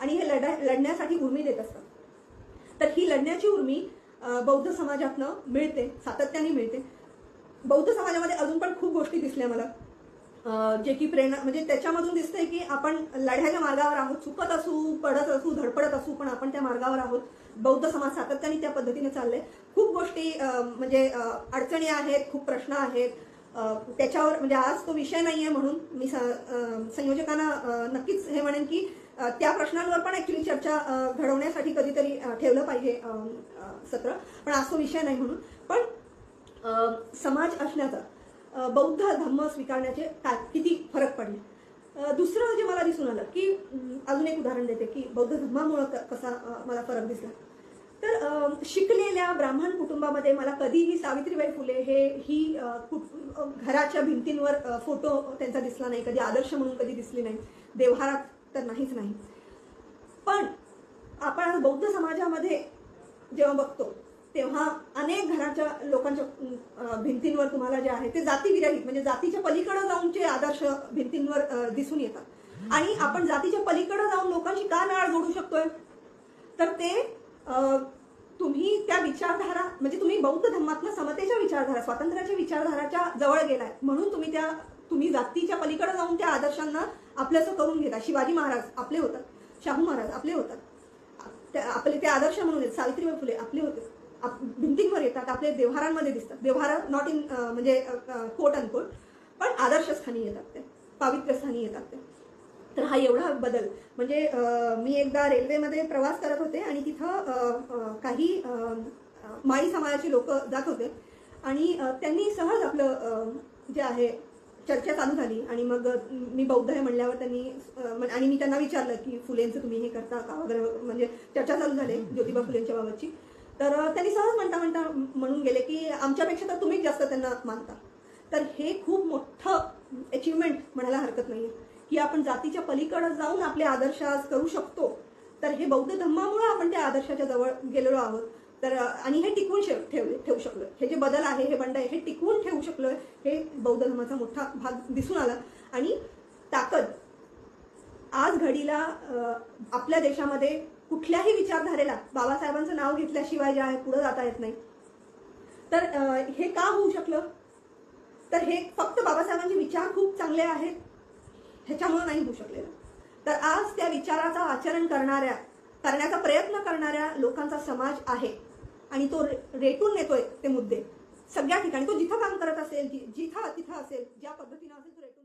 आणि हे लढा लढण्यासाठी उर्मी देत असतात. तर ही लढण्याची उर्मी बौद्ध समाजातनं मिळते सातत्याने मिळते. बौद्ध समाजामध्ये अजून पण खूप गोष्टी दिसल्या मला. जे की प्रेरणा म्हणजे त्याच्यामधून दिसतंय की आपण लढ्याच्या मार्गावर आहोत चुकत असू पडत असू धडपडत असू पण आपण त्या मार्गावर आहोत. बौद्ध समाज सातत्याने त्या पद्धतीने चाललंय. खूप गोष्टी म्हणजे अडचणी आहेत खूप प्रश्न आहेत. त्याच्यावर म्हणजे आज तो विषय नाही आहे म्हणून मी स- संयोजकांना नक्कीच हे म्हणेन की त्या प्रश्नांवर पण ऍक्च्युली चर्चा घडवण्यासाठी कधीतरी ठेवलं पाहिजे सत्र. पण असो विषय नाही म्हणून. पण समाज असण्याचा बौद्ध धम्म स्वीकारण्याचे काय किती फरक पडले? दुसरं जे मला दिसून आलं की अजून एक उदाहरण देते की बौद्ध धर्मामुळं कसा मला फरक दिसला. तर शिकलेल्या ब्राह्मण कुटुंबामध्ये मला कधीही सावित्रीबाई फुले हे ही घराच्या भिंतींवर फोटो त्यांचा दिसला नाही कधी आदर्श म्हणून कधी दिसली नाही. देवहारात तर नाहीच नाही पण आपण आज बौद्ध समाजामध्ये जेव्हा बघतो तेव्हा अनेक घराच्या लोकांच्या भिंतींवर तुम्हाला जे आहे ते जातीविरहित म्हणजे जातीच्या पलीकडे जाऊनचे आदर्श भिंतींवर दिसून येतात. आणि आपण जातीच्या पलीकडे जाऊन लोकांशी का नाळ जोडू शकतोय? तर ते तुम्ही त्या विचारधारा म्हणजे तुम्ही बौद्ध धर्मातनं समतेच्या विचारधारा स्वातंत्र्याच्या विचारधाराच्या जवळ गेलाय म्हणून तुम्ही त्या तुम्ही जातीच्या पलीकडे जाऊन त्या आदर्शांना आपल्याचं करून घेता. शिवाजी महाराज आपले होतात. शाहू महाराज आपले होतात. त्या- आपले ते आदर्श म्हणून आहेत. सावित्रीबाई फुले आपले होते. आप- भिंतींवर येतात. आपले व्यवहारांमध्ये दिसतात. व्यवहार नॉट इन म्हणजे कोट अन कोट पण आदर्शस्थानी येतात ते. पावित्र्यस्थानी येतात ते. तर हा एवढा बदल. म्हणजे मी एकदा रेल्वेमध्ये प्रवास करत होते आणि तिथं काही माळी समाजाची लोक जात होते. आणि त्यांनी सहज आपलं जे आहे चर्चा चालू झाली आणि मग मी बौद्ध आहे म्हणल्यावर त्यांनी आणि मी त्यांना विचारलं की फुलेंचं तुम्ही हे करता का वगैरे म्हणजे चर्चा चालू झाली ज्योतिबा फुलेंच्या बाबतची. तर त्यांनी सहज म्हणता म्हणता म्हणून गेले की आमच्यापेक्षा तर तुम्हीच जास्त त्यांना मानता. तर हे खूप मोठं अचिव्हमेंट म्हणायला हरकत नाही की आपण जातीच्या पलीकडे जाऊन आपले आदर्श आज करू शकतो. तर हे बौद्ध धम्मामुळे आपण त्या आदर्शाच्या जवळ गेलेलो आहोत. तर आणि हे टिकवून शे- ठेवले ठेवू शकलो हे जे बदल आहे हे बंड आहे हे टिकवून ठेवू शकलो हे बौद्ध धर्माचा मोठा भाग दिसून आला. आणि ताकद. आज घडीला आपल्या देशामध्ये कुठल्याही विचारधारेला बाबासाहेबांचं नाव घेतल्याशिवाय जे आहे पुढे जाता येत नाही. तर हे का होऊ शकलं? तर हे फक्त बाबासाहेबांचे विचार खूप चांगले आहेत. ह्याच्यामुळे नाही होऊ शकलेलं. तर आज त्या विचाराचं आचरण करणाऱ्या करण्याचा प्रयत्न करणाऱ्या लोकांचा समाज आहे. आणि तो रे- रेटून नेतोय ते मुद्दे. सगळ्या ठिकाणी तो जिथं काम करत असेल जि- जिथं तिथं असेल ज्या पद्धतीनं असेल